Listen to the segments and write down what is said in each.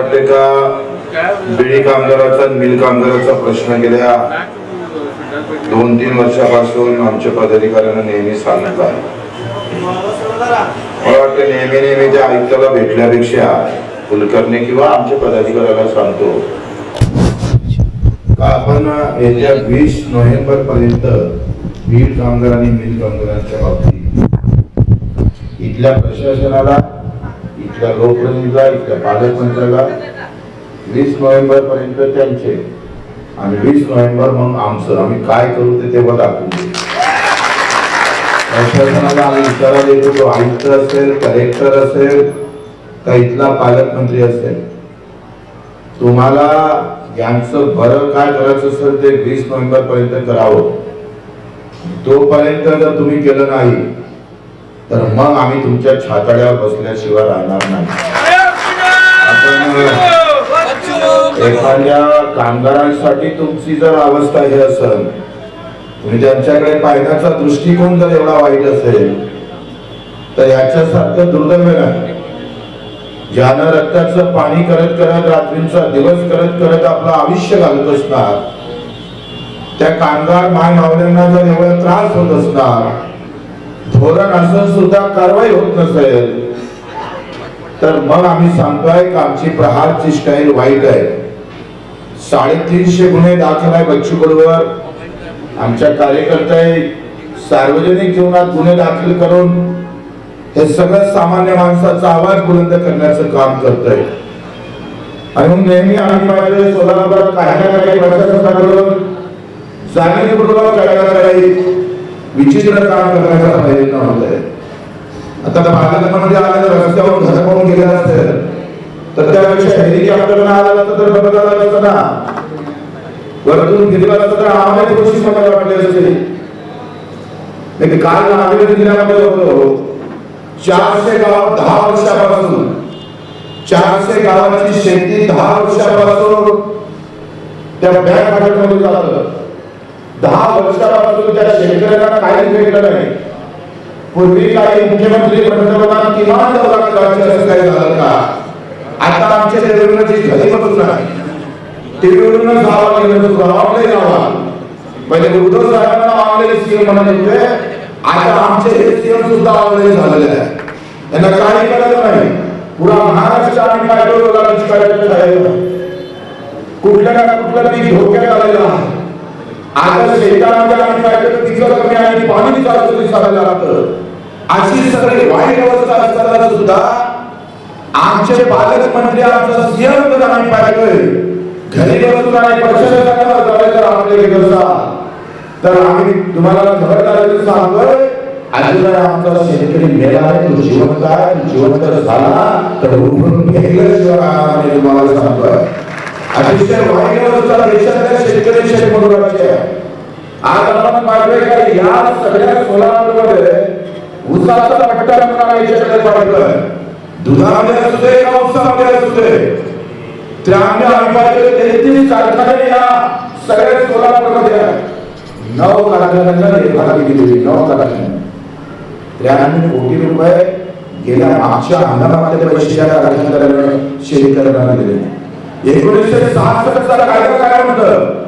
वाटते का बिडी कामगाराचा मिल कामगाराचा प्रश्न गेल्या दोन तीन वर्षापासून आमच्या पदाधिकाऱ्यांना नेहमी सांगत आहे. मला वाटतं नेहमी नेहमी त्या आयुक्ताला भेटण्यापेक्षा कुलकर्णी किंवा आमच्या पदाधिकाऱ्याला सांगतो. का आपण येत्या वीस नोव्हेंबर पर्यंत बीड कामगार आणि मिल कामगारांच्या बाबतीत इथल्या प्रशासनाला इथल्या लोकप्रतिनिधीला इथल्या पालकमंत्र्याला. वीस नोव्हेंबर पर्यंत त्यांचे. आणि वीस नोव्हेंबर मग आमचं. आम्ही काय करू ते तेव्हा दाखवू प्रशासनाला आम्ही इशारा देतो तो आयुक्त असेल कलेक्टर असेल का इथला पालकमंत्री असेल. तुम्हाला यांचं बरं काय करायचं असेल ते वीस नोव्हेंबर पर्यंत करावं. तोपर्यंत जर तुम्ही केलं नाही तर मग आम्ही तुमच्या छाताड्यावर बसल्याशिवाय राहणार नाही. आपण एखाद्या कामगारांसाठी तुमची जर अवस्था हे असेल तुम्ही त्यांच्याकडे पाहण्याचा दृष्टिकोन जर एवढा वाईट असेल तर याच्यासारखं दुर्दैव नाही. ज्यानं रक्ताचं पाणी करत करत रात्रींचा दिवस करत करत आपलं आयुष्य घालत असणार त्या कामगार माय मावल्यांना जर एवढा त्रास होत असणार धोरण असं सुद्धा कारवाई होत नसेल. तर मग आम्ही सांगतोय की आमची प्रहारची स्टाईल वाईट आहे. साडेतीनशे गुन्हे दाखल आहे बच्चू बरोबर आमच्या कार्यकर्ते सार्वजनिक जीवनात गुन्हे दाखल करून हे सगळं सामान्य माणसाचा आवाज बुलंद करण्याचं काम करतोय. आणि नेहमी आम्ही पाहिजे स्वतःला काही ना काही प्रशासनाकडून जाणीवपूर्वक करायला ना विचित्र काम करण्याचा प्रयत्न होतोय. आता पालकमंत्री आले तर रस्त्यावर घर पाहून गेले असेल तर त्यापेक्षा हेलिकॉप्टर आलं असतं तर बरं झालं असतं ना? वरतून गेला असतं तर आम्हाला कृषी मला वाटले असते. काल नागरिक जिल्ह्यामध्ये होतो. चारशे गाव दहा वर्षापासून चारशे गावाची शेती दहा वर्षापासून त्या बँक खात्यामध्ये जातं दहा वर्षापासून त्या शेतकऱ्यांना काही भेटलं नाही. पूर्वी काही मुख्यमंत्री पंतप्रधान किमान दौरा करायचे असं काही झालं का? आता आमच्या देवेंद्रची घरी बसून आहे टीव्हीवरूनच गावा गेलं ऑनलाईन गावा पहिले उद्धव साहेबांना आवडलेले सीएम म्हणत होते आता आमचे हे सीएम सुद्धा ऑनलाईन झालेले आहे त्यांना काही कळत नाही. पुरा महाराष्ट्र आम्ही काय करू लागलो कुठल्या ना कुठलं पीक धोक्यात आलेलं आहे. आता आम्ही काय करतो? पिकं कमी आणि पाणी चालू दिसायला लागतं. अशी सगळी वाईट अवस्था असताना सुद्धा आमचे पालकमंत्री आमचा सीएम जर आम्ही पाहिलोय. घरी बसून आणि प्रशासनाला जर आपले गेलो तर आम्ही तुम्हाला खबरदारी सांगतोय अजून आमचा शेतकरी मेला आहे तो जिवंत आहे जिवंत झाला तर फेकल्याशिवाय आम्ही तुम्हाला सांगतोय. अतिशय वाईट अवस्था देशातल्या शेतकऱ्यांशी महत्वाची आहे आज आपण पाहिजे का या सगळ्या सोलापूरमध्ये उसाचा पट्टा म्हणून याच्याकडे दुधामध्ये असू दे का उसामध्ये असू दे? त्यामुळे आम्ही तेहतीस कारखाने या सगळ्या सोलापूरमध्ये आहे नऊ कारखान्यांना निर्माण दिली नऊ कारखाने. त्र्याण्णव कोटी रुपये गेल्या मागच्या हंगामामध्ये पैसे या कारखान्याला शेतकऱ्यांना दिले एकोणीसशे सहासष्ट सहासष्टचा कायदा काय म्हणतं?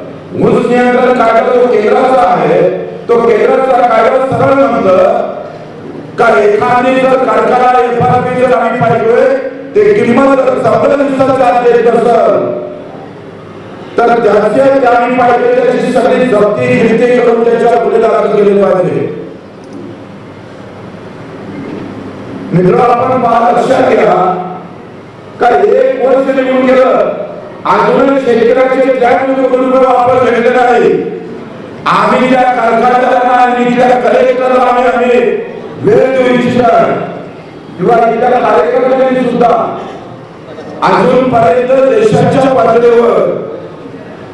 ऊस नियंत्रण कायदा जो केंद्राचा आहे तो केंद्राचा कायदा सरळ म्हणतं का एखादी जर कारखाना एफआरपी जर आम्ही पाहिजे ते किंमत जर चौदा दिवसाचा देत नसल तर त्याचे ते आम्ही पाहिजे त्याची सगळी जप्ती गिरती करून त्याच्यावर गुन्हे दाखल केले पाहिजे. मित्र आपण लक्षात घ्या. का एक वर्ष निघून गेलं अजून शेतकऱ्याचे ज्या रुपये वापर घेतले नाही आम्ही त्या कारखान्याला आणि त्या कलेक्टरला आम्ही आम्ही वेळ देऊ इच्छित किंवा इतर कार्यकर्त्यांनी सुद्धा अजूनपर्यंत देशाच्या पातळीवर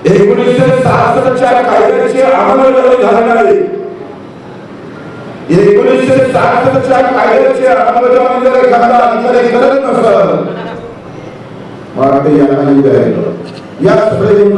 एकोणीसशे सहासष्टच्या कायद्याची अंमलबजावणी झाली नाही. एकोणीसशे सहासष्टच्या कायद्याची अंमलबजावणी जर एखादा अधिकारी करत नसल मराठी यांना या सगळे येऊन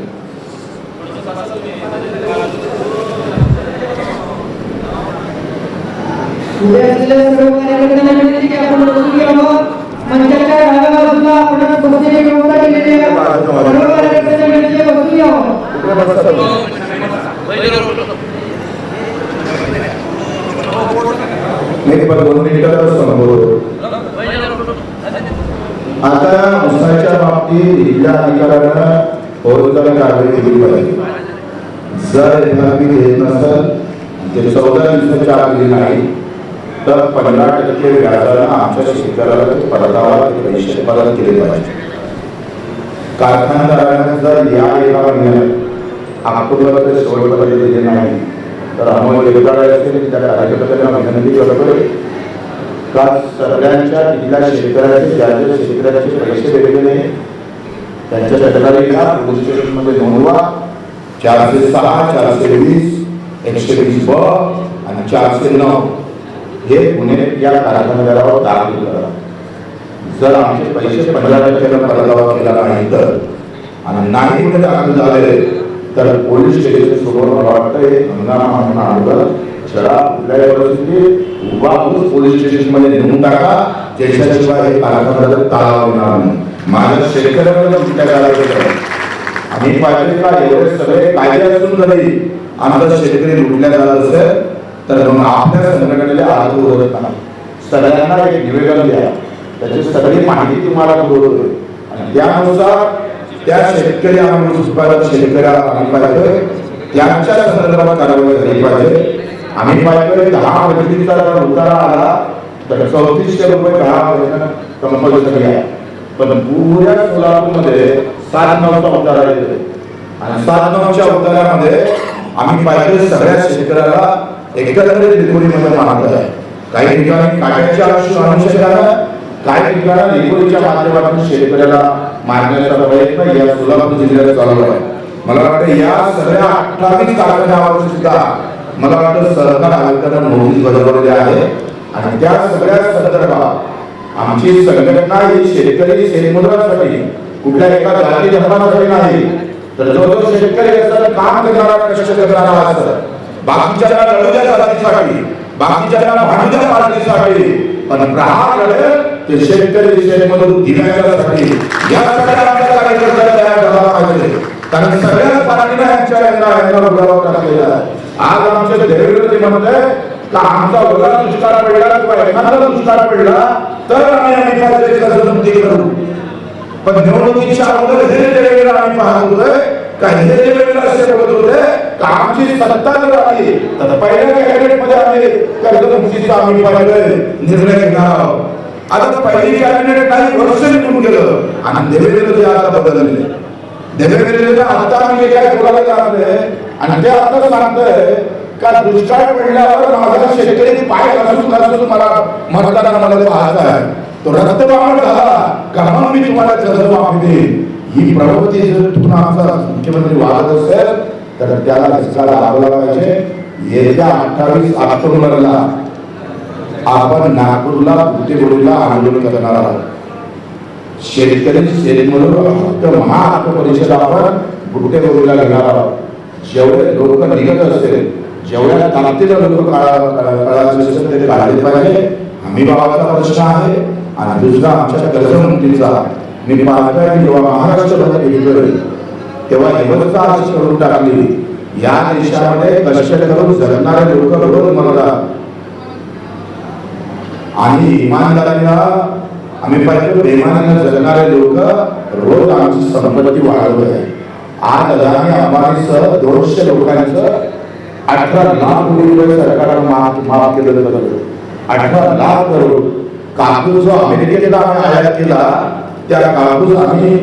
उद्या असलेल्या सर्व कार्यकर्त्यांना विनंती की आपण बसून घ्यावं मंचाच्या डाव्या बाजूला आपण बसण्याची व्यवस्था केलेली आहे. सर्व कार्यकर्त्यांना विनंती आहे बसून घ्यावं पण आता उसाच्या बाबतीत इथल्या अधिकाऱ्यानं फौजदारी कारवाई केली पाहिजे. जर एखादी घेत नसेल ते चौदा दिवसाच्या आत दिली नाही तर पंधरा टक्के व्याजानं आमच्या शेतकऱ्याला परतावा पैसे परत केले पाहिजे. कारखानदारांना जर या एका महिन्यात ऑक्टोबरच्या शेवटपर्यंत दिले नाही तर अमोल एवढा असेल त्या कार्यकर्त्यांना विनंती करतो का सगळ्यांच्या तिथल्या शेतकऱ्याचे ज्या ज्या शेतकऱ्याचे पैसे दिलेले नाही त्यांच्या तक्रारीला पोलीस स्टेशनमध्ये नोंदवा चारशे सहा चारशे वीस एकशे वीस ब आणि चारशे नऊ. हे गुन्हे या कारखानदारावर दाखल करा. जर आमचे पैसे पंधरा टक्क्याला परतावा केला नाही तर आणि नाही गुन्हे दाखल झाले तर पोलीस स्टेशन समोर मला वाटतं हे हंगामा म्हणून आणलं छडा कुठल्याही परिस्थितीत? पोलीस स्टेशनमध्ये नेऊन टाका त्याच्याशिवाय हे कारखान्याला ताळा होणार नाही. माझ्या शेतकऱ्यांना चिंता करायचं आम्ही पाहिजे का एवढे सगळे कायदे असून जरी आमचा शेतकरी लुटल्या जात असेल तर मग आपल्या संघटनेला आज उरत नाही सगळ्यांना एक निवेदन द्या. त्याची सगळी माहिती तुम्हाला पुरवतोय. आणि त्यानुसार त्या शेतकरी आम्ही उत्पादक शेतकऱ्याला आम्ही पाहिजे. त्यांच्या संदर्भात कारवाई झाली पाहिजे. आम्ही पाहिजे दहा पद्धतीचा जर उतारा आला तर चौतीसशे रुपये दहा वर्षांना कंपल्सरी आहे. पण पुऱ्या सोलापूरमध्ये सात नऊचा उतारा येतोय. आणि सात नऊच्या उतारामध्ये आम्ही पाहिजे सगळ्या शेतकऱ्याला एकत्रित लिकोडीमध्ये मानत आहे काही ठिकाणी काट्याच्या अनुषंगानं काही ठिकाणी लिकोडीच्या माध्यमातून शेतकऱ्याला मारण्याचा प्रयत्न या सोलापूर जिल्ह्यात चालू आहे मला वाटतं या सगळ्या अठ्ठावीस कारखान्यावर सुद्धा मला वाटतं सरकार आयुक्तांना नोटीस बजावलेली आहे आणि त्या सगळ्या संदर्भात आमची संघटना ही शेतकरी शेतमजुरांसाठी कुठल्या एका जाती धर्मासाठी नाही तर जो जो शेतकरी असेल काम करणारा कष्ट करणारा असेल बाकीच्या लढूच्या जातीसाठी बाकीच्या भांडूच्या पार्टीसाठी पण प्रहार लढे ते शेतकरी शेतमधून दिव्यांगासाठी या सगळ्या आमच्या कार्यकर्त्याला तयार झाला पाहिजे. कारण सगळ्याच पार्टीने यांच्या यांना यांना उभा टाकलेला आहे. आज आमचे देवेंद्र म्हणते का आमचा ओला दुष्काळ पडला किंवा एखादा दुष्काळ पडला तर आम्ही आम्ही करू? पण निवडणुकीच्या अगोदर हे देवेंद्र आम्ही पाहत होतोय का हे देवेंद्र असे बोलत होते का आमची सत्ता जर आली तर पहिल्या कॅबिनेटमध्ये तर कर्जमुक्तीचा आम्ही पहिले निर्णय घेणार आहोत. आता पहिली कॅबिनेट काही वर्ष निघून गेलं आणि देवेंद्र जे आता बदलले. देवेंद्र आता आम्ही काय बोलायला लागले आणि ते आता सांगतोय का दुष्काळ पडल्यावर माझा शेतकरी पाय घासून घासून मला मतदारांना मला पाहायचा आहे. तो रक्तबाण झाला मी तुम्हाला कर्जमाफी वापते ही प्रवृत्ती जर तुम्ही आमचा मुख्यमंत्री वागत असेल तर त्याला झटका लावला पाहिजे येत्या अठ्ठावीस ऑक्टोबरला आपण नागपूरला बुद्धीबोडीला आंदोलन करणार आहोत. शेतकरी शेतमजूर फक्त महाहक्क परिषद आपण बुट्टेगोरीला घेणार आहोत. जेवढे लोक निघत असतील जेवढ्या ताकदीनं लोक कळायचे असेल काढले पाहिजे हमी भावाचा प्रश्न आहे. आणि दुसरा आमच्या कर्जमुक्तीचा मी पाहतोय जेव्हा महाराष्ट्र एकीकडे तेव्हा हिमस्ता अशी करून टाकली. या देशामध्ये कष्ट करून जगणारे लोक रोज म्हणतात. आणि इमानदारीनं आम्ही पाहिजे बेमानानं जगणारे लोक रोज आमची संपत्ती वाढवत आहे आज अदानी अंबानीसह दोनशे लोकांचं अठरा लाख कोटी रुपये सरकारनं माफ माफ केलं जातं अठरा लाख करोड. कापूस जो अमेरिकेला आम्ही आयात केला त्या कापूस आम्ही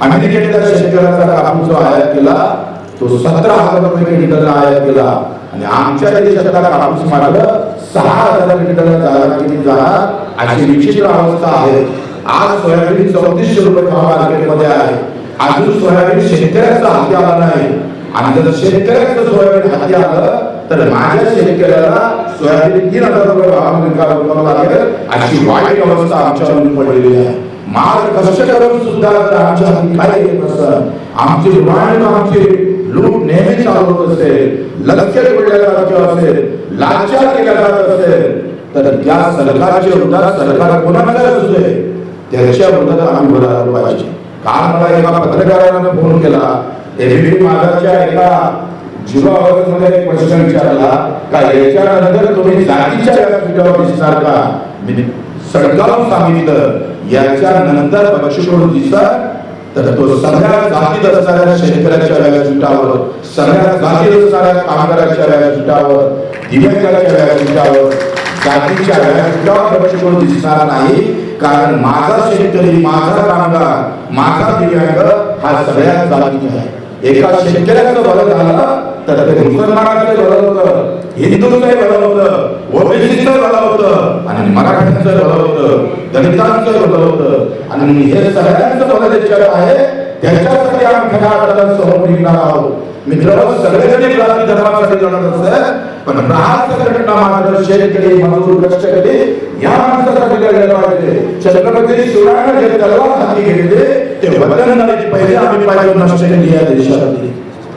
अमेरिकेतल्या शेतकऱ्याचा कापूस जो आयात केला तो सतरा हजार रुपये क्विंटल आयात केला. आणि आमच्या देशातला कापूस मात्र सहा हजार क्विंटल जाणार किती जाणार? अशी विचित्र अवस्था आहे. आज सोयाबीन चौतीसशे रुपये भाव मार्केटमध्ये आहे. अजून सोयाबीन शेतकऱ्याचा हाती आला नाही. आणि जर शेतकऱ्याचं सोयाबीन हाती आलं तर माझ्या शेतकऱ्याला सोयाबीन तीन हजार रुपये भाव विकावं लागेल. अशी वाईट अवस्था आमच्यावर पडलेली आहे. माल कष्ट करून सुद्धा आमच्या हाती काही येत नसतं. आमची डिमांड आमची लूट नेहमी चालू होत असेल लक्ष पडलेलं राज्य असेल लाचार केला जात असेल तर त्या सरकारच्या विरोधात सरकार कोणाकडे असू दे. त्याच्या विरोधात आम्ही बोलायला पाहिजे. काल मला एका पत्रकारानं फोन केला एबीपी माझाच्या एका जीवा मध्ये एक प्रश्न विचारला का याच्यानंतर तुम्ही जातीच्या व्यासपीठावर दिसणार का? मी सांगितलं याच्या नंतर दिसत तर तो सगळ्या जातीत असणाऱ्या शेतकऱ्याच्या व्यासपीठावर सगळ्या जातीत असणाऱ्या कामगाराच्या व्यासपीठावर दिव्यांगाच्या व्यासपीठावर जातीच्या व्यासपीठावर बक्षीकडून दिसणार नाही कारण माझा शेतकरी माझा कामगार माझा दिव्यांग हा सगळ्या जाती आहे. एका शेतकऱ्याचं भलं झालं तर मुसलमानांचं मुसलमानाचं भलं होतं हिंदूंचं भलं होतं ओबीसीचं भलं होतं आणि मराठ्यांचं भलं होतं दलितांचं भलं होतं. आणि हे सगळ्यांचं भलं ज्याच्यात आहे त्याच्यासाठी आम्ही खऱ्या अर्थानं समोर निघणार आहोत. मित्र सगळेजण जाती धर्मासाठी लढत असत पण प्रहार संघटना मात्र शेतकरी मजूर कष्टकरी या माणसासाठी लढलं पाहिजे. छत्रपती शिवरायांना जे तलवार हाती घेतले ते वतनदारी पहिले आम्ही पाहिजे नष्ट केली या देशासाठी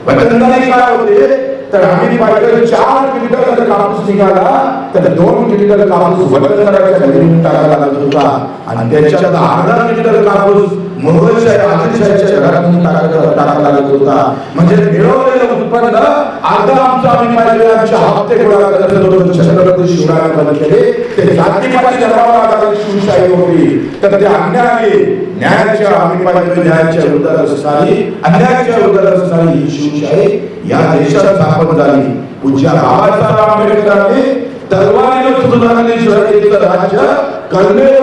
वतनदारी काय होते? तर आम्ही पाहिजे चार क्विंटल कापूस निघाला. तर दोन किलोमीटर कापूस वतनदाराच्या घरी नेऊन टाकायला लागत होता. आणि त्याच्यात अर्धा क्विंटल कापूस मुघलशाही आदिलशाहीच्या घरात टाकायला लागत होता. म्हणजे मिळवलेलं उत्पन्न अर्धा आमचं आम्ही पाहिजे हप्ते गोळा करत होतो. छत्रपती केले. ते जातीपाती आधारित शिवशाही होती. तर ते अन्याय न्यायाच्या आम्ही पाहिजे न्यायाच्या विरोधात असणारी अन्यायाच्या विरोधात असणारी ही शिवशाही या देशात स्थापन झाली. पूज्य बाबासाहेब आंबेडकरांनी तलवारीनं शिवरायांचं राज्य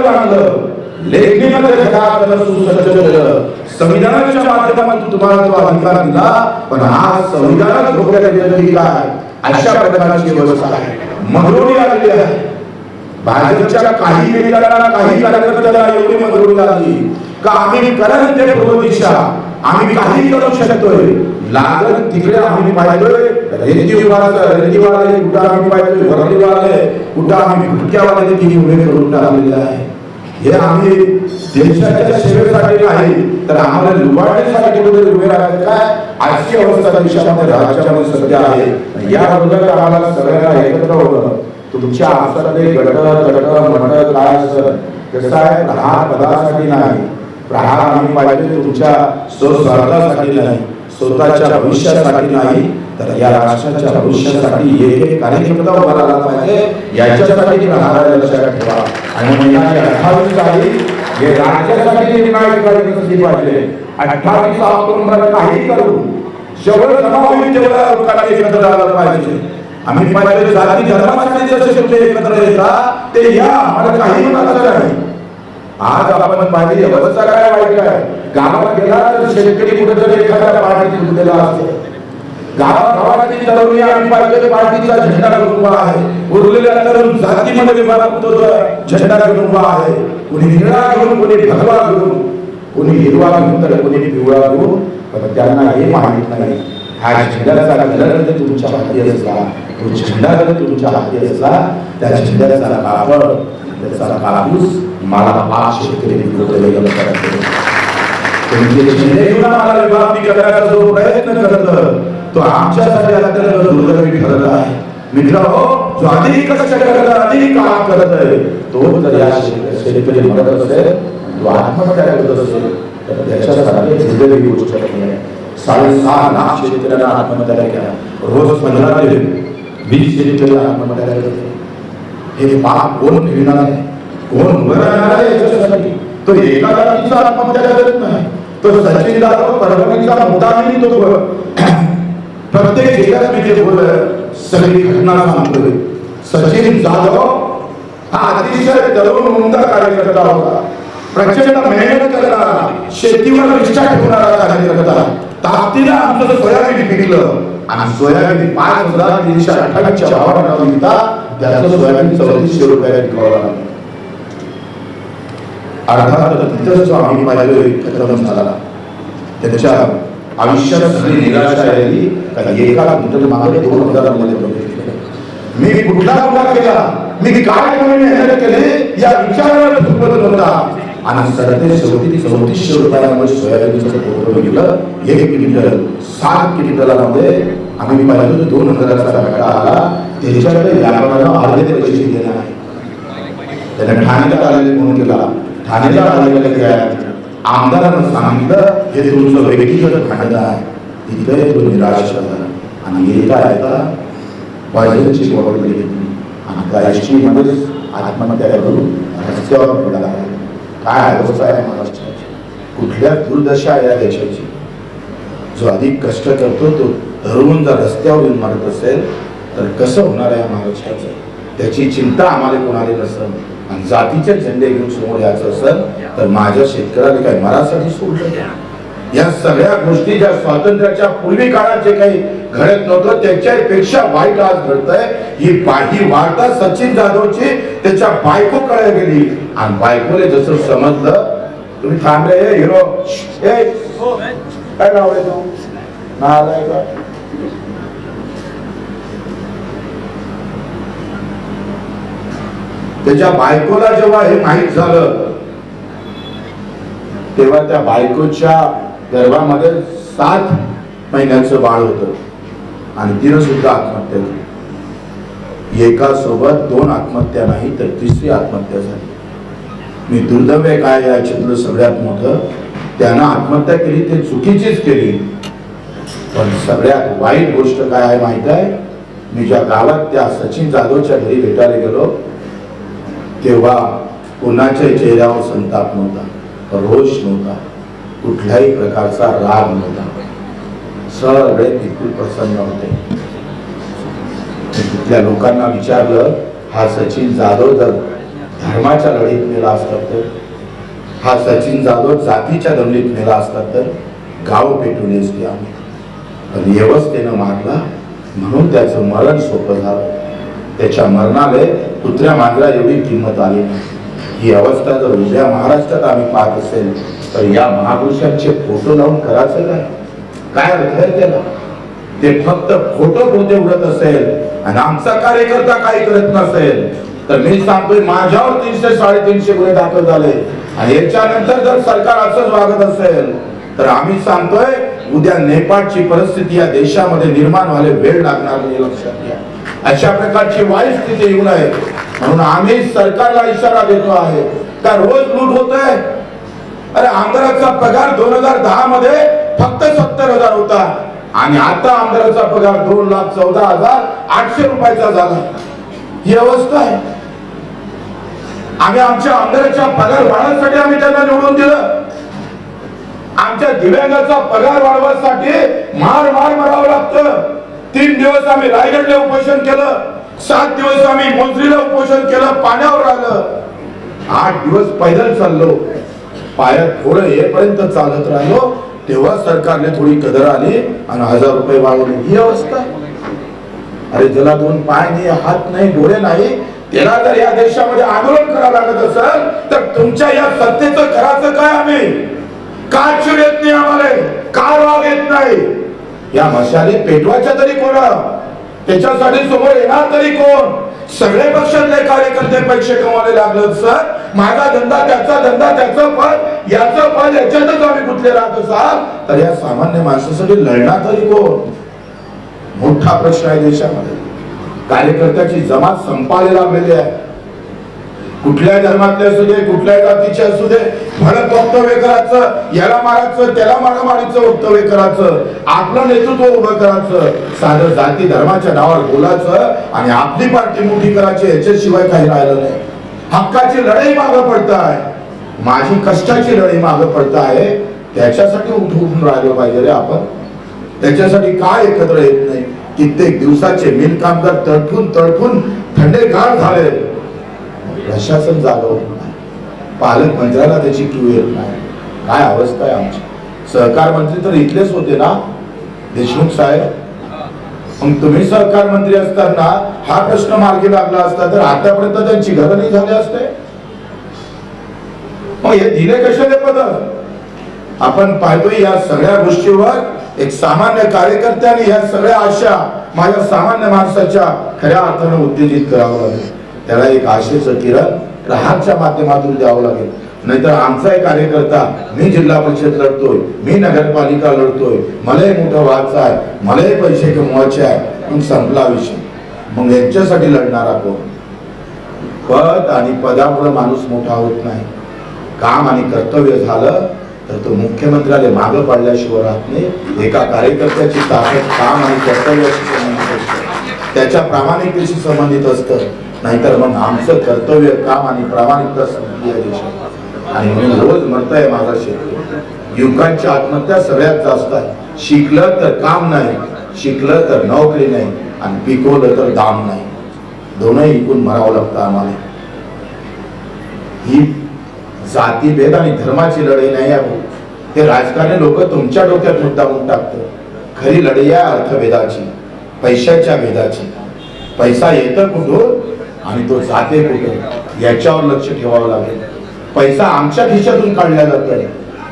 आणलं लेखणीमध्ये घडाकडं सुसज्ज केलं संविधानाच्या माध्यमातून तुम्हाला तो अधिकार दिला पण हा संविधान धोक्यात येतं काय? अशा प्रकारची व्यवस्था आहे. आलेली आहे. भाजपच्या काही नेत्यांना काही कार्यकर्त्याला एवढी आली का आम्ही करत ते पूर्व आम्ही काही करू शकतोय. लागत तिकडे आम्ही पाहिजे रेतीवाला रेतीवाले कुठं आम्ही पाहिजे भरतीवाले कुठं आम्ही उभे करून टाकलेलं आहे. हे आम्ही देशाच्या सेवेसाठी नाही तर आम्हाला लुबाडण्यासाठी कुठे उभे राहतात काय? आजची अवस्था देशामध्ये राज्यामध्ये सध्या आहे. या बद्दल आम्हाला सगळ्यांना एकत्र होतं तुमच्या आसरले गट गट मट काय असं कसं आहे प्रहार पदासाठी नाही. प्रहार आम्ही पाहिजे तुमच्या स्वस्वार्थासाठी नाही स्वतःच्या भविष्यासाठी नाही. तर या राष्ट्राच्या भविष्यासाठी एक एक कार्यकर्ता उभा राहिला पाहिजे. याच्यासाठी राहणाऱ्या लक्षात ठेवा. आणि महिन्याची अठ्ठावीस तारीख हे राज्यासाठी निर्णायक कार्यक्रम असली पाहिजे? अठ्ठावीस ऑक्टोबर काही करू. जेवढं जमा होईल तेवढ्या लोकांना एकत्र राहिलं पाहिजे. आम्ही पाहिजे जाती धर्मासाठी जसे तुम्ही एकत्र येता ते या मला काही म्हणायचं नाही. आज आपण पाहिजे अवस्था काय वाईट आहे? गावात गेला तर शेतकरी कुठेतरी एखाद्या पार्टीत गुंतलेला असतो. गावात तरुणी आम्ही पाहिजे पार्टीचा झेंडा घेऊन उभा आहे. उरलेल्या तरुण जातीमध्ये झेंडा घेऊन उभा आहे. कुणी निळा घेऊन कुणी भगवा घेऊन कुणी हिरवा घेऊन तर कुणी पिवळा घेऊन पण त्यांना हे माहीत नाही. हा झेंड्याचा कलर जर तुमच्या हाती असला तो झेंडा जर तुमच्या हाती असला त्या झेंड्याचा कापड त्याचा कापूस मला पाच शेतकरी विकत तुमचे झेंडे मला आम्हाला विभागणी करण्याचा जो प्रयत्न करत तो जो अधिक कष्ट करत अधिक काम करत आहे तो या शेतकरी मदत तो आत्महत्या करत तर गोष्ट नाही लाख शेतकऱ्यांना आत्महत्या रोज पंधरा ते वीस शेतकरी आत्महत्या करत. हे पाप कोण आहे? कोण उभं याच्यासाठी? तो एका आत्महत्या करत नाही. तो सचिन जाधव परभणीचा मुद्दामी तो प्रत्येक जिल्ह्यात मी जे बोल सगळी घटना सांगतोय. सचिन जाधव हा अतिशय तरुण उमदा कार्यकर्ता होता. प्रचंड मेहनत करणारा शेतीवर निष्ठा ठेवणारा कार्यकर्ता. ताकदीनं आमचं सोयाबीन पिकलं आणि सोयाबीन पाच हजार तीनशे अठ्ठावीसच्या भावानं विकता त्याचं सोयाबीन चौतीसशे रुपयाला विकावं लागलं. अर्थात तिथंच जो आम्ही पाहिजे खतम झाला. त्याच्या आयुष्यात सगळी निराशा आली कारण एका कुठं मागे दोन हजारमध्ये मी कुठला गुन्हा केला? मी काय गुन्हे मेहनत या विचाराला झुकत होता. आणि सरते शेवटी चौतीसशे रुपयामध्ये सोयाबीनचं पोतं गेलं एक क्विंटल सात क्विंटलामध्ये आम्ही पाहिलं दोन हजाराचा रक्का आला. त्याच्याकडे व्यापारानं अर्धे पैसे दिले नाही त्याने ठाण्याला आलेले म्हणून केला. ठाण्याला आलेले काय? आमदारानं सांगितलं हे तुमचं व्यक्तिगत भांडण आहे. तिथे तो निराश झाला. आणि येता येता पैशांची बॉटल घेतली. आणि गायची मध्ये आत्महत्या करून रस्त्यावर पडला आहे. काय अवस्था आहे महाराष्ट्राची? कुठल्या दुर्दशा या देशाची? जो अधिक कष्ट करतो तो धरून जर रस्त्यावर येऊन मारत असेल तर कसं होणार आहे महाराष्ट्राचं? त्याची चिंता आम्हाला कोणाला नसेल जातीचे झेंडे घेऊन समोर यायचं असेल तर माझ्या शेतकऱ्याने काय मरासाठी सोडलं या सगळ्या गोष्टी ज्या स्वातंत्र्याच्या पूर्वी काळात जे काही घडत नव्हतं त्याच्यापेक्षा वाईट आज घडतंय. ही बा- ही वार्ता सचिन जाधवची त्याच्या बायको कळायला गेली. आणि बायकोने जसं समजलं तुम्ही थांबले हिरो. ए काय लावले तू? नालाय त्याच्या बायकोला जेव्हा हे माहीत झालं तेव्हा त्या बायकोच्या गर्भामध्ये सात महिन्याचं बाळ होतं. आणि तिनं सुद्धा आत्महत्या केली. एका सोबत दोन आत्महत्या नाही तर तिसरी आत्महत्या झाली. मी दुर्दैव काय या चित्र सगळ्यात मोठं? त्यानं आत्महत्या केली ते चुकीचीच केली. पण सगळ्यात वाईट गोष्ट काय आहे माहीत आहे? मी ज्या गावात त्या सचिन जाधवच्या घरी भेटायला गेलो तेव्हा कोणाच्या चेहऱ्यावर संताप नव्हता रोष नव्हता कुठल्याही प्रकारचा राग नव्हता. सगळे बिलकुल प्रसन्न होते. तिथल्या लोकांना विचारलं हा सचिन जाधव जर धर्माच्या लढीत मेला असतात तर? हा सचिन जाधव जातीच्या दंगलीत मेला असतात तर गाव पेटून असते आम्ही. पण व्यवस्थेनं मारला म्हणून त्याचं मरण सोपं झालं. त्याच्या मरणाले कुत्र्या मांजरा एवढी किंमत आली. ही अवस्था जर उद्या महाराष्ट्रात आम्ही पाहत असेल तर या महापुरुषांचे फोटो लावून करायचं काय? काय अर्थ आहे त्याला? ते फक्त फोटो कोणते उडत असेल आणि आमचा कार्यकर्ता काही करत नसेल तर मी सांगतोय माझ्यावर तीनशे साडेतीनशे गुन्हे दाखल झाले. आणि याच्यानंतर जर सरकार असंच वागत असेल तर आम्ही सांगतोय उद्या नेपाळची परिस्थिती या देशामध्ये निर्माण व्हायला वेळ लागणार नाही लक्षात घ्या. अशा प्रकारची वाईट स्थिती येऊ नये. म्हणून आम्ही सरकारला इशारा देतो आहे. का रोज लूट होत आहे अरे आमदाराचा पगार दोन हजार दहा मध्ये फक्त सत्तर हजार होता. आणि आता आमदाराचा पगार दोन लाख चौदा हजार आठशे रुपयाचा झाला. ही अवस्था आहे. आम्ही आमच्या आमदाराच्या पगार वाढवण्यासाठी आम्ही त्यांना निवडून दिलं. आमच्या दिव्यांगाचा पगार वाढवण्यासाठी मार मार मारावं लागतं. तीन दिवस आम्ही रायगडला उपोषण केलं सात दिवस आम्ही मोजरीला उपोषण केलं पाण्यावर आलं आठ दिवस पैदल चाललो. पायात थोडं येपर्यंत चालत राहिलो. तेव्हा सरकारने थोडी कदर आली आणि हजार रुपये वाढवले. ही अवस्था. अरे ज्याला दोन पाय नाही हात नाही डोळे नाही त्याला जर या देशामध्ये आंदोलन करावं लागत असेल तर तुमच्या या सत्तेचं करायचं काय आम्ही? का चिड येत नाही आम्हाला? का राग येत नाही? या मशाली पेटवायच्या तरी कोण? त्याच्यासाठी समोर येणार तरी कोण? सगळे पक्षातले कार्यकर्ते पैसे कमावले लागलं सर. माझा धंदा त्याचा धंदा त्याचं फळ याचं फळ याच्यातच आम्ही कुठले राहत असाल तर या सामान्य माणसासाठी लढणार तरी कोण? मोठा प्रश्न आहे देशामध्ये. कार्यकर्त्याची जमात संपायला लागलेली आहे. कुठल्याही धर्मातले असू दे कुठल्याही जातीचे असू दे भरत वक्तव्य करायचं याला मारायचं त्याला मारामारीचं वक्तव्य करायचं आपलं नेतृत्व उभं करायचं साधं जाती धर्माच्या नावावर बोलायचं आणि आपली पार्टी मोठी करायची याच्याशिवाय काही राहिलं नाही. हक्काची लढाई मागं पडताय. माझी कष्टाची लढाई मागं पडत आहे त्याच्यासाठी उठून राहिलं पाहिजे रे आपण. त्याच्यासाठी काय एकत्र येत नाही? कित्येक दिवसाचे मिल कामगार तडफून तडफून थंडेगार झाले. प्रशासन जागवत होत नाही. पालकमंत्र्याला त्याची क्यू येत नाही. काय अवस्था आहे आमची? सहकार मंत्री तर इथलेच होते ना? देशमुख साहेब? मग तुम्ही सहकार मंत्री असताना हा प्रश्न मार्गी लागला असता तर आतापर्यंत त्यांची घरणी नाही असते? मग हे दिले कशाने पदक आपण पाहतोय या सगळ्या गोष्टीवर एक सामान्य कार्यकर्त्याने या सगळ्या आशा माझ्या सामान्य माणसाच्या खऱ्या अर्थानं उत्तेजित करावं लागेल. त्याला एक आशेचं किरण प्रहारच्या माध्यमातून द्यावं लागेल. नाहीतर आमचा एक कार्यकर्ता मी जिल्हा परिषद लढतोय मी नगरपालिका लढतोय मलाही मोठं व्हायचं आहे मलाही पैसे कमवायचे आहे मग संपला विषय. मग यांच्यासाठी लढणारा कोण? पद आणि पदामुळे माणूस मोठा होत नाही. काम आणि कर्तव्य झालं तर तो मुख्यमंत्र्याला मागं पडल्याशिवाय राहत नाही. एका कार्यकर्त्याची ताकद काम आणि कर्तव्याशी संबंधित असतं. त्याच्या प्रामाणिकतेशी संबंधित असतं. नाहीतर मग आमचं कर्तव्य काम आणि प्रामाणिकता संबंधी आहे देशात. आणि म्हणून रोज म्हणताय माझा शेतकरी युवकांची आत्महत्या सगळ्यात जास्त आहे. शिकलं तर काम नाही शिकलं तर नोकरी नाही आणि पिकवलं तर दाम नाही. दोनही इकून मरावं लागतं आम्हाला. ही जातीभेद आणि धर्माची लढाई नाही आहे हे राजकारणी लोक तुमच्या डोक्यात मुद्दामून टाकतात. खरी लढाई आहे अर्थभेदाची पैशाच्या भेदाची. पैसा येतं कुठून? आणि तो जाते कुठून याच्यावर लक्ष ठेवावं लागेल. पैसा आमच्या खिशातून काढला जातोय.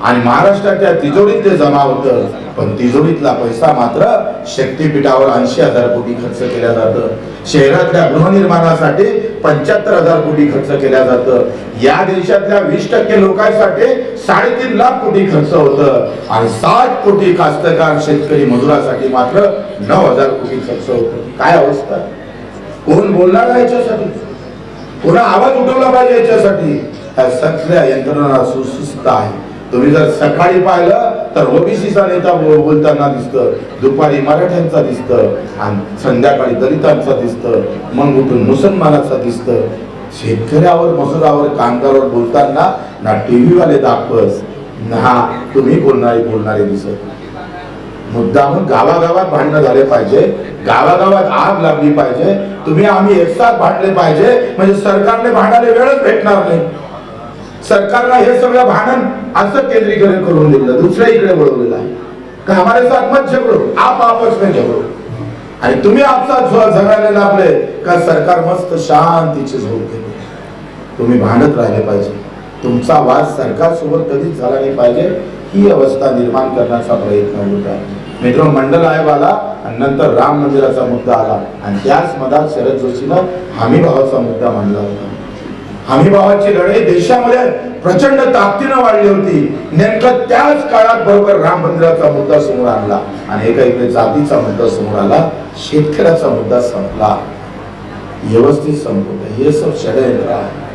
आणि महाराष्ट्राच्या तिजोरीत ते जमा होतं. पण तिजोरीतला पैसा मात्र शक्तीपीठावर ऐंशी हजार कोटी खर्च केला जातं. शहरातल्या गृहनिर्माणासाठी पंच्याहत्तर हजार कोटी खर्च केल्या जातं. या देशातल्या वीस टक्के लोकांसाठी साडेतीन लाख कोटी खर्च होतं. आणि साठ कोटी कास्तकार शेतकरी मजुरासाठी मात्र नऊ हजार कोटी खर्च होतं. काय अवस्था? आहे? कोण बोलणार का याच्यासाठी? पुन्हा आवाज उठवला पाहिजे याच्यासाठी? या सगळ्या यंत्रणा सुस्त आहे तुम्ही जर सकाळी पाहिलं तर ओबीसीचा नेता बोलताना दिसतं दुपारी मराठ्यांचा दिसतं आणि संध्याकाळी दलितांचा दिसतं मग उठून मुसलमानाचा दिसतं. शेतकऱ्यावर मजुरावर कामगारावर बोलताना ना टीव्ही वाले दाखवस ना तुम्ही बोलणारे बोलणारे दिसत. मुद्दामून गावागावात भांडणं झाले पाहिजे. गावागावात आग लागली पाहिजे. तुम्ही आम्ही एकसाथ भांडले पाहिजे. म्हणजे सरकारने भांडायला वेळच भेटणार नाही. सरकारला हे सगळं भांडण असं केंद्रीकरण करून दिलं. दुसऱ्या इकडे वळवलेलं आहे. का हमारे साथ मत झगडो? आप आपस में झगडो. आणि तुम्ही आपसात झगडायला लागले का सरकार मस्त शांतीची झोप घेते. तुम्ही भांडत राहिले पाहिजे. तुमचा वाद सरकार सोबत कधीच झाला नाही पाहिजे. ही अवस्था निर्माण करण्याचा प्रयत्न होत आहे. मित्र मंडल आयोग आला आणि नंतर राम मंदिराचा मुद्दा आला. आणि त्याच मधात शरद जोशीनं हमीभावाचा मुद्दा मांडला होता. हमीभावाची लढाई देशामध्ये प्रचंड ताकदीनं वाढली होती. नेमकं त्याच काळात बरोबर राम मंदिराचा मुद्दा समोर आणला. आणि एका इकडे जातीचा मुद्दा समोर आला. शेतकऱ्याचा मुद्दा संपला. व्यवस्थित संपवत हे सब षडयंत्र आहे.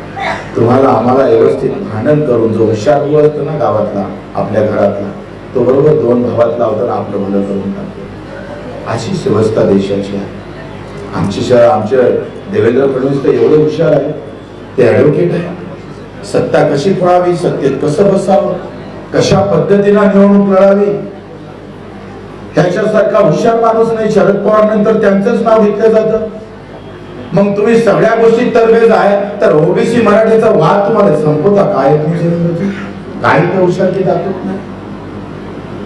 तुम्हाला आम्हाला व्यवस्थित भांडण करून जो हुशार होतो ना गावातला आपल्या घरातला तो बरोबर दोन भावातला लावताना आपलं भलं करून टाकतो. अशीच व्यवस्था देशाची आहे. आमची शहर आमच्या देवेंद्र फडणवीस तर एवढे हुशार आहे ते ऍडव्होकेट आहे सत्ता कशी पळावी सत्तेत कसं बसावं कशा पद्धतीनं निवडणूक लढावी? त्याच्यासारखा हुशार माणूस नाही. शरद पवार नंतर त्यांचंच नाव घेतलं जातं. मग तुम्ही सगळ्या गोष्टी तरबेज आहे तर ओबीसी मराठीचा वाद तुम्हाला संपवता काय तुमच्या काही तर हुशारकी दाखवत नाही.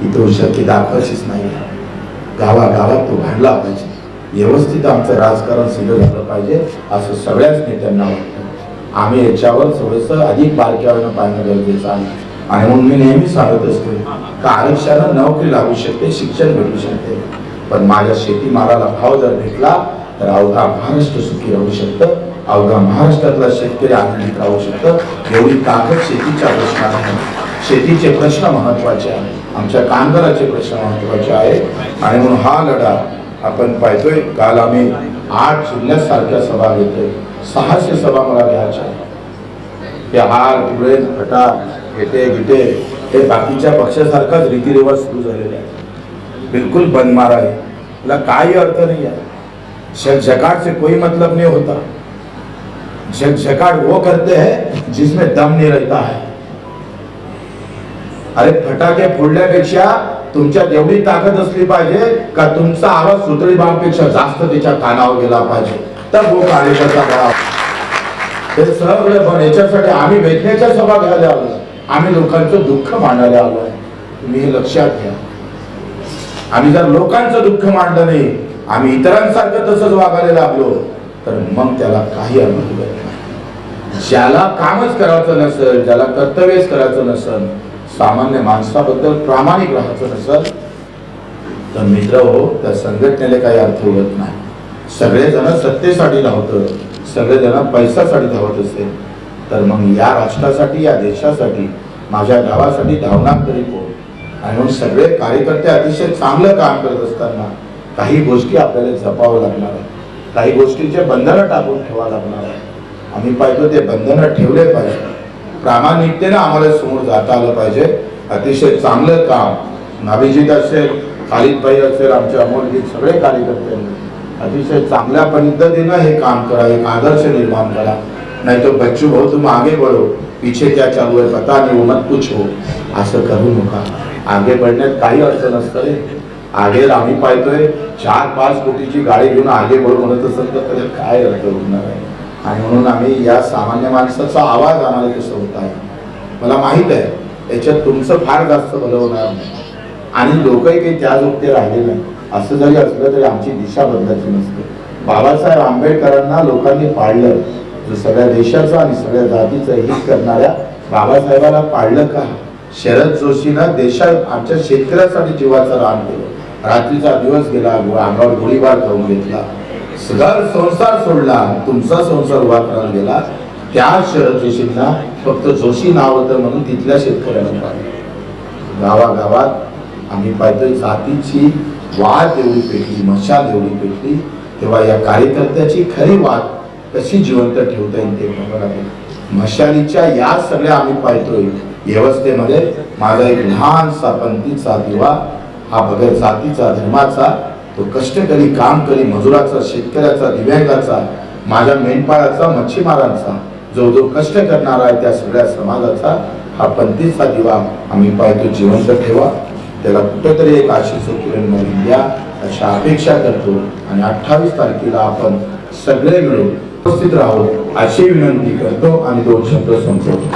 इथं शक्य दाखवायचीच नाही. गावागावात तो भांडला पाहिजे. व्यवस्थित आमचं राजकारण सिद्ध झालं पाहिजे असं सगळ्याच नेत्यांना वाटतं. आम्ही याच्यावर थोडस अधिक बारक्यावर पाहणं गरजेचं आहे. आणि म्हणून मी नेहमी सांगत असतो का आरक्षणानं नोकरी लागू शकते शिक्षण भेटू शकते. पण माझ्या शेतीमालाला भाव जर भेटला तर अवघा महाराष्ट्र सुखी राहू शकतं अवघा महाराष्ट्रातला शेतकरी आनंदित राहू शकतं. एवढी ताकद शेतीच्या प्रश्नात आहे. शेतीचे प्रश्न महत्त्वाचे आहे आमच्या कामगाराचे प्रश्न महत्त्वाचे आहे आणि म्हणून हा लढा आपण पाहतोय. काल आम्ही आठ जिल्ह्यासारख्या सभा घेतोय. सहाशे सभा मला घ्यायच्या हे हार तुळे फटा घेटे गिटे हे बाकीच्या पक्षासारखाच रीतिरिवाज सुरू झालेले आहे बिलकुल बनमारा आहे. त्याला काही अर्थ नाही आहे. शक से कोई मतलब नहीं होता. झक झकाट वो करते हैं जिसमें दम नहीं रहता है. अरे फटाके फोडण्यापेक्षा तुमच्या एवढी ताकद असली पाहिजे का तुमचा आवाज सुतळी बाबपेक्षा जास्त त्याच्या कानावर गेला पाहिजे? तर वो कार्यकर्ता बळा हे सगळं पण याच्यासाठी आम्ही वेदनेच्या सभा घ्यायला आलो. आम्ही लोकांचं दुःख मांडायला आलो आहे. तुम्ही हे लक्षात घ्या. आम्ही जर लोकांचं दुःख मांडलं नाही आम्ही इतरांसारखं तसंच वागायला लागलो तर मग त्याला काही अनुभव नाही. ज्याला कामच करायचं नसेल ज्याला कर्तव्यच करायचं नसेल सामान्य माणसाबद्दल प्रामाणिक राहायचं नसेल तर मित्र हो त्या संघटनेला काही अर्थ उरत नाही. सगळेजण सत्तेसाठी धावतं सगळेजण पैशासाठी धावत असेल तर मग या राष्ट्रासाठी या देशासाठी माझ्या गावासाठी धावणार तरी कोण? आणि म्हणून सगळे कार्यकर्ते अतिशय चांगलं काम करत असताना काही गोष्टी आपल्याला जपावं लागणार आहे काही गोष्टीचे बंधनं टाकून ठेवावं लागणार आहे आम्ही पाहिजे ते बंधनं ठेवले पाहिजे. प्रामाणिकतेनं आम्हाला समोर जाता आलं पाहिजे. अतिशय चांगलं काम. नाभिजित असेल खालिदभाई असेल आमचे अमोलजीत सगळे कार्यकर्ते. अतिशय चांगल्या पद्धतीनं हे काम करा एक आदर्श निर्माण करा. नाही तो बच्चू भाऊ तुम आगे बढ़ो पीछे क्या चालू आहे पता नाही वो मत कुछ हो असं करू नका. आगे बढ़ण्यात काही अर्थ नसतं रे आगे आम्ही पाहतोय चार पाच कोटीची गाडी घेऊन आगे बढू म्हणत असेल तर त्याच्यात काय अर्थ होणार आहे? आणि म्हणून आम्ही या सामान्य माणसाचा आवाज आम्हाला कसं होत आहे मला माहीत आहे याच्यात तुमचं फार जास्त भलं होणार नाही. आणि लोकही काही त्या जोगते राहिले नाही. असं जरी असलं तरी आमची दिशा बदलायची नसते. बाबासाहेब आंबेडकरांना लोकांनी पाळलं. जो सगळ्या देशाचं आणि सगळ्या जातीचं हित करणाऱ्या बाबासाहेबाला पाळलं का? शरद जोशीनं देशात आमच्या शेतकऱ्यासाठी जीवाचं रान केलं. रात्रीचा दिवस गेला अंगावर गोळीबार करून घेतला. घर संसार सोडला तुमचा संसार उभा करायला गेला त्या शरद जोशींना फक्त जोशी नाव होतं म्हणून तिथल्या शेतकऱ्यांना पाहिलं. गावागावात आम्ही पाहतोय जातीची वाद एवढी पेटली मशाल एवढी पेटली तेव्हा या कार्यकर्त्याची खरी वाद कशी जिवंत ठेवता येईल ते बघायला मशालीच्या या सगळ्या आम्ही पाहतोय. व्यवस्थेमध्ये माझा एक लहानसा पंथीचा दिवा हा बगैर जातीचा धर्माचा तो कष्टकरी कामकरी मजुराचा शेतकऱ्याचा दिव्यांगाचा माझ्या मेंढपाळाचा मच्छीमारांचा जो जो कष्ट करणारा आहे त्या सगळ्या समाजाचा हा पंथीचा दिवा आम्ही पाहतो. जिवंत ठेवा. त्याला कुठेतरी एक आशेचं किरण म्हणून द्या. अशा अपेक्षा करतो. आणि अठ्ठावीस तारखेला आपण सगळे मिळून उपस्थित राहू. अशी विनंती करतो आणि दोन शब्द संपवतो.